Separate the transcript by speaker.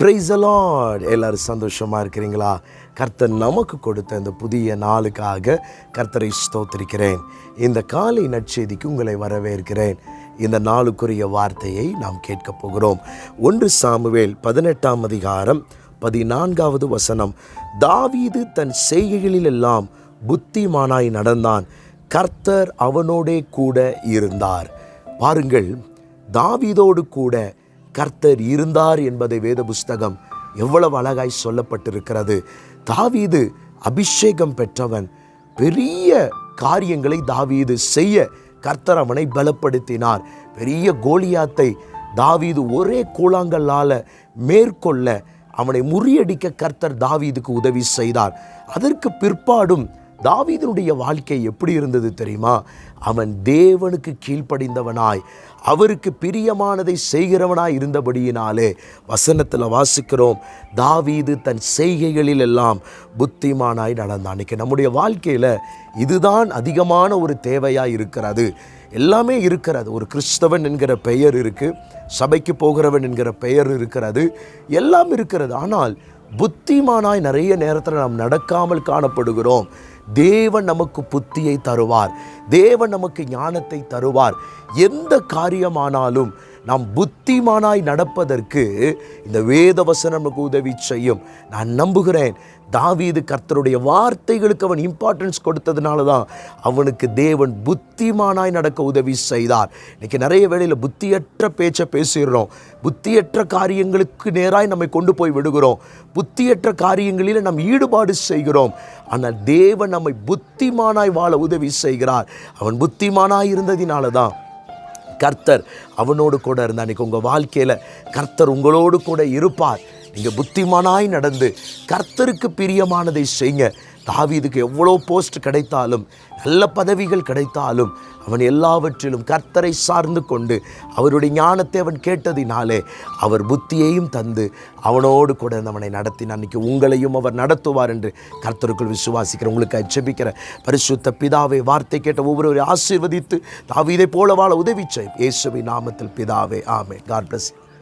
Speaker 1: Price allot எல்லோரும் சந்தோஷமாக இருக்கிறீங்களா? கர்த்தர் நமக்கு கொடுத்த இந்த புதிய நாளுக்காக கர்த்தரை ஸ்தோத்திருக்கிறேன். இந்த காலை நற்செய்திக்கு உங்களை வரவேற்கிறேன். இந்த நாளுக்குரிய வார்த்தையை நாம் கேட்கப் போகிறோம். ஒன்று சாமுவேல் பதினெட்டாம் அதிகாரம் பதினான்காவது வசனம். தாவீது தன் செய்கைகளிலெல்லாம் புத்திமானாய் நடந்தான். கர்த்தர் அவனோடே கூட இருந்தார். பாருங்கள் தாவீதோடு கூட கர்த்தர் இருந்தார் என்பதை வேத புஸ்தகம் எவ்வளவு அழகாய் சொல்லப்பட்டிருக்கிறது. தாவீது அபிஷேகம் பெற்றவன் பெரிய காரியங்களை தாவீது செய்ய கர்த்தர் அவனை பலப்படுத்தினார். பெரிய கோலியாத்தை தாவீது ஒரே கூழாங்கல்லால மேற்கொள்ள அவனை முறியடிக்க கர்த்தர் தாவீதுக்கு உதவி செய்தார். அதற்கு பிற்பாடும் தாவீதனுடைய வாழ்க்கை எப்படி இருந்தது தெரியுமா? அவன் தேவனுக்கு கீழ்ப்படிந்தவனாய் அவருக்கு பிரியமானதை செய்கிறவனாய் இருந்தபடியினாலே வசனத்தில் வாசிக்கிறோம் தாவீது தன் செய்கைகளில் எல்லாம் புத்திமானாய் நடந்தான். அன்றைக்கி நம்முடைய வாழ்க்கையில் இதுதான் அதிகமான ஒரு தேவையாக இருக்கிறது. எல்லாமே இருக்கிறது. ஒரு கிறிஸ்தவன் என்கிற பெயர் இருக்குது சபைக்கு போகிறவன் என்கிற பெயர் இருக்கிறது எல்லாம் இருக்கிறது. ஆனால் புத்திமானாய் நிறைய நேரத்தில் நாம் நடக்காமல் காணப்படுகிறோம். தேவன் நமக்கு புத்தியை தருவார். தேவன் நமக்கு ஞானத்தை தருவார். எந்த காரியமானாலும் நாம் புத்திமானாய் நடப்பதற்கு இந்த வேத வசனம் நமக்கு உதவி செய்யும். நான் நம்புகிறேன் தாவீது கர்த்தருடைய வார்த்தைகளுக்கு அவன் இம்பார்ட்டன்ஸ் கொடுத்ததுனால தான் அவனுக்கு தேவன் புத்திமானாய் நடக்க உதவி செய்தார். இன்றைக்கி நிறைய வேளையில் புத்தியற்ற பேச்சை பேசிடுறோம். புத்தியற்ற காரியங்களுக்கு நேராய் நம்மை கொண்டு போய் விடுகிறோம். புத்தியற்ற காரியங்களில் நாம் ஈடுபாடு செய்கிறோம். ஆனால் தேவன் நம்மை புத்திமானாய் வாழ உதவி செய்கிறார். அவன் புத்திமானாய் இருந்ததினால தான் கர்த்தர் அவனோடு கூட இருந்தார். அன்றைக்கி உங்கள் வாழ்க்கையில் கர்த்தர் உங்களோடு கூட இருப்பார். நீங்கள் புத்திமானாய் நடந்து கர்த்தருக்கு பிரியமானதை செய்யுங்க. தாவீதுக்கு எவ்வளோ போஸ்ட் கிடைத்தாலும் நல்ல பதவிகள் கிடைத்தாலும் அவன் எல்லாவற்றிலும் கர்த்தரை சார்ந்து கொண்டு அவருடைய ஞானத்தை அவன் கேட்டதினாலே அவர் புத்தியையும் தந்து அவனோடு கூட அவனை நடத்தின அன்றைக்கி உங்களையும் அவர் நடத்துவார் என்று கர்த்தருக்குள் விசுவாசிக்கிற உங்களுக்கு அச்சபிக்கிற பரிசுத்த பிதாவை வார்த்தை கேட்ட ஒவ்வொருவரை ஆசீர்வதித்து தாவீதை போல வாழ உதவி செய் இயேசுவின் நாமத்தில் பிதாவே ஆமே காட் பிளஸ்